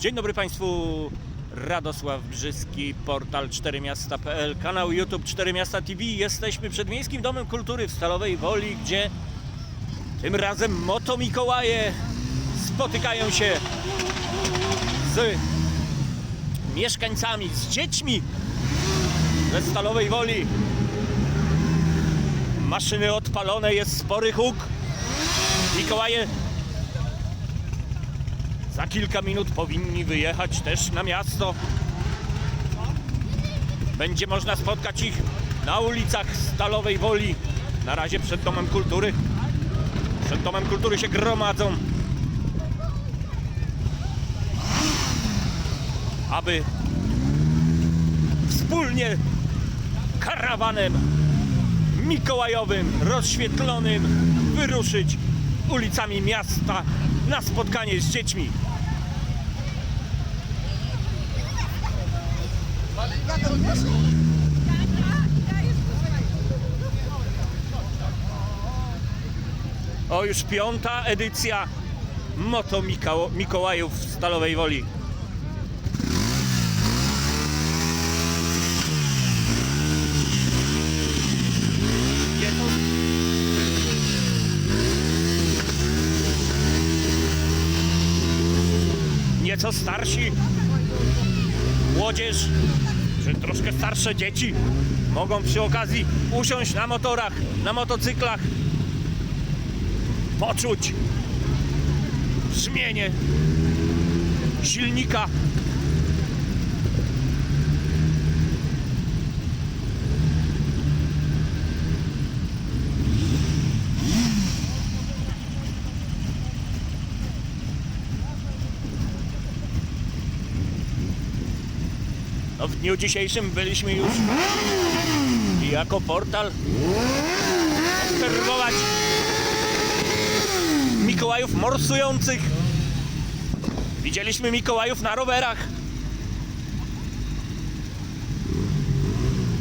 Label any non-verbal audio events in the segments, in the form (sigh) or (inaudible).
Dzień dobry Państwu, Radosław Brzyski, portal 4miasta.pl, kanał YouTube 4 Miasta TV. Jesteśmy przed Miejskim Domem Kultury w Stalowej Woli, gdzie tym razem Moto Mikołaje spotykają się z mieszkańcami, z dziećmi ze Stalowej Woli. Maszyny odpalone, jest spory huk. Mikołaje za kilka minut powinni wyjechać też na miasto. Będzie można spotkać ich na ulicach Stalowej Woli. Na razie przed Domem Kultury. Przed Domem Kultury się gromadzą. Aby wspólnie karawanem mikołajowym, rozświetlonym wyruszyć ulicami miasta na spotkanie z dziećmi. O, już piąta edycja Moto Miko- Mikołajów w Stalowej Woli. Nieco starsi, młodzież, czy troszkę starsze dzieci mogą przy okazji usiąść na motorach, na motocyklach, poczuć brzmienie silnika. No, w dniu dzisiejszym byliśmy już jako portal obserwować Mikołajów morsujących. Widzieliśmy Mikołajów na rowerach.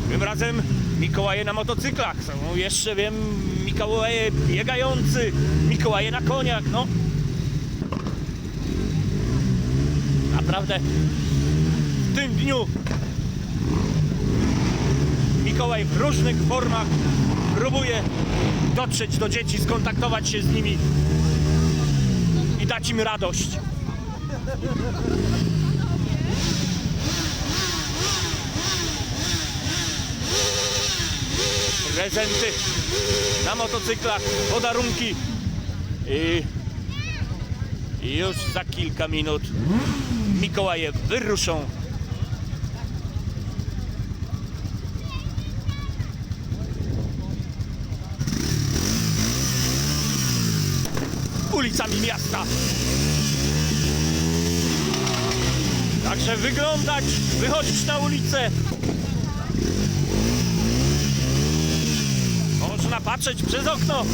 Tym razem Mikołaje na motocyklach. Są jeszcze wiem Mikołaje biegający, Mikołaje na koniach, no. Naprawdę tym dniu Mikołaj w różnych formach próbuje dotrzeć do dzieci, skontaktować się z nimi i dać im radość. Prezenty na motocyklach, podarunki i już za kilka minut Mikołaje wyruszą ulicami miasta. Także wyglądać, wychodzić na ulicę. Można patrzeć przez okno.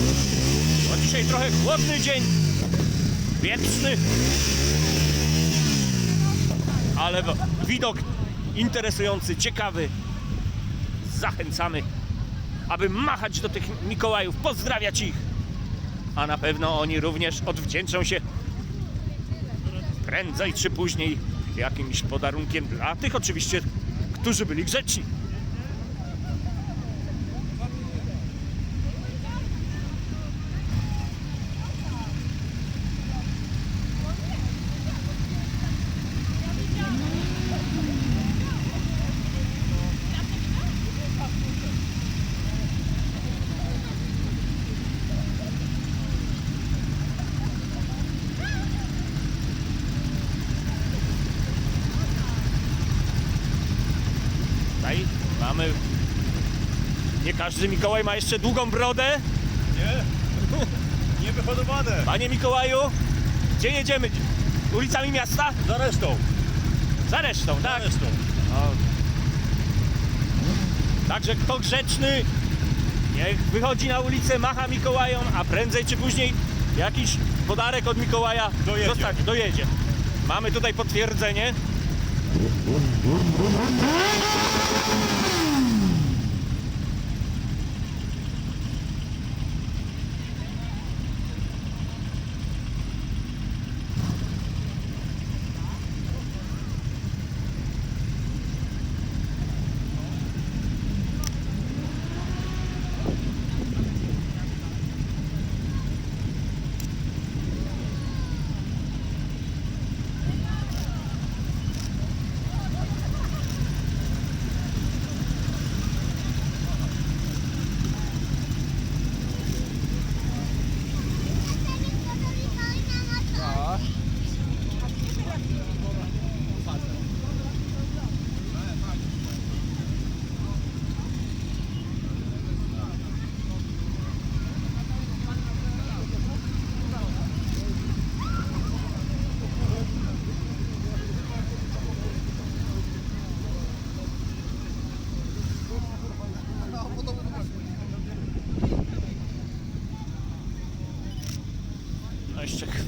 Dzisiaj trochę chłodny dzień. Wietrzny. Ale widok interesujący, ciekawy. Zachęcamy, aby machać do tych Mikołajów, pozdrawiać ich a na pewno oni również odwdzięczą się prędzej czy później jakimś podarunkiem dla tych oczywiście, którzy byli grzeczni. Tutaj mamy. Nie każdy Mikołaj ma jeszcze długą brodę. Nie, (laughs) nie wyhodowane. Panie Mikołaju, gdzie jedziemy? Ulicami miasta? Za resztą, Za resztą, za tak? resztą. Także kto grzeczny, niech wychodzi na ulicę, macha Mikołajom, a prędzej czy później jakiś podarek od Mikołaja Dojedzie. dostanie, dojedzie. Mamy tutaj potwierdzenie.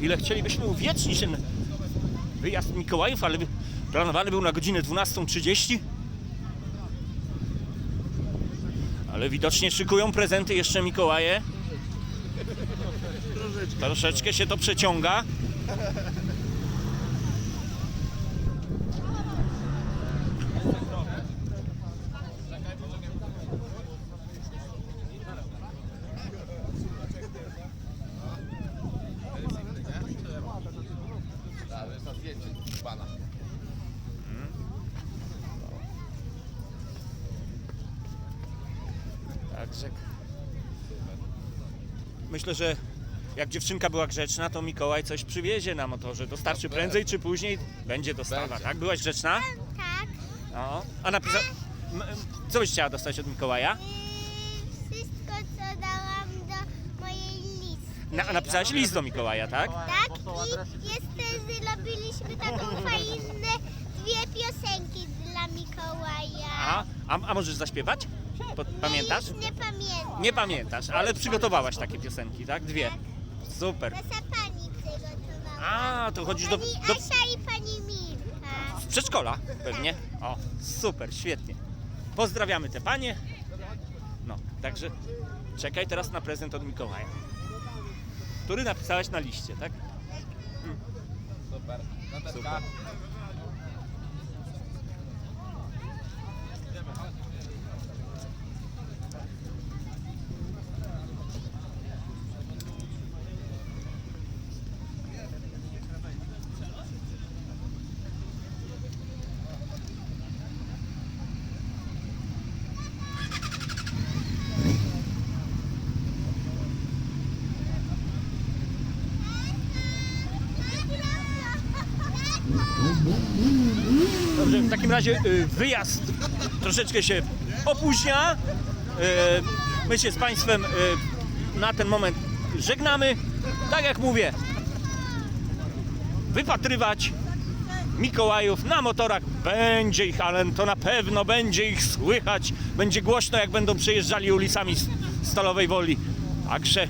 Chwilę chcielibyśmy uwiecznić ten wyjazd Mikołajów, ale planowany był na godzinę 12.30. Ale widocznie szykują prezenty jeszcze Mikołaje. Troszeczkę się to przeciąga. Także. Myślę, że jak dziewczynka była grzeczna, to Mikołaj coś przywiezie na motorze. Dostarczy prędzej czy później będzie dostawa, Będzie. tak? Byłaś grzeczna? Tak. No. A napisa... M- m- Co byś chciała dostać od Mikołaja? Yy, wszystko, co dałam do mojej listy. Na, a napisałaś list do Mikołaja, tak? Tak, i jeszcze zrobiliśmy taką fajne dwie piosenki dla Mikołaja. A, a, a możesz zaśpiewać? Po, pamiętasz? Nie pamiętam. Nie pamiętasz, ale przygotowałaś takie piosenki, tak? Dwie. Super. Nasza pani przygotowała. A, to chodzisz do, Pani do Asia i pani Milka. przedszkola pewnie. O, super, świetnie. Pozdrawiamy te panie. No, także czekaj teraz na prezent od Mikołaja. Który napisałeś na liście, tak? Super. Super. Dobrze, w takim razie y, wyjazd troszeczkę się opóźnia. Y, My się z Państwem y, na ten moment żegnamy. Tak jak mówię, wypatrywać Mikołajów na motorach. Będzie ich, ale to na pewno będzie ich słychać. Będzie głośno, jak będą przejeżdżali ulicami Stalowej Woli. Także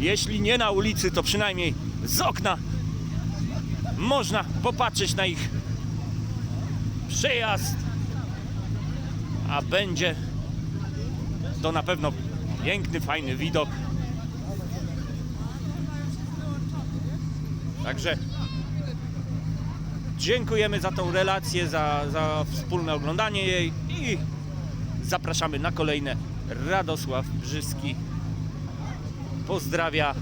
jeśli nie na ulicy, to przynajmniej z okna można popatrzeć na ich przejazd, a będzie to na pewno piękny, fajny widok. Także dziękujemy za tą relację, za, za wspólne oglądanie jej i zapraszamy na kolejne. Radosław Brzyski pozdrawia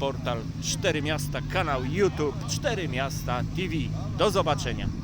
portal 4 Miasta, kanał YouTube 4 Miasta TV. Do zobaczenia.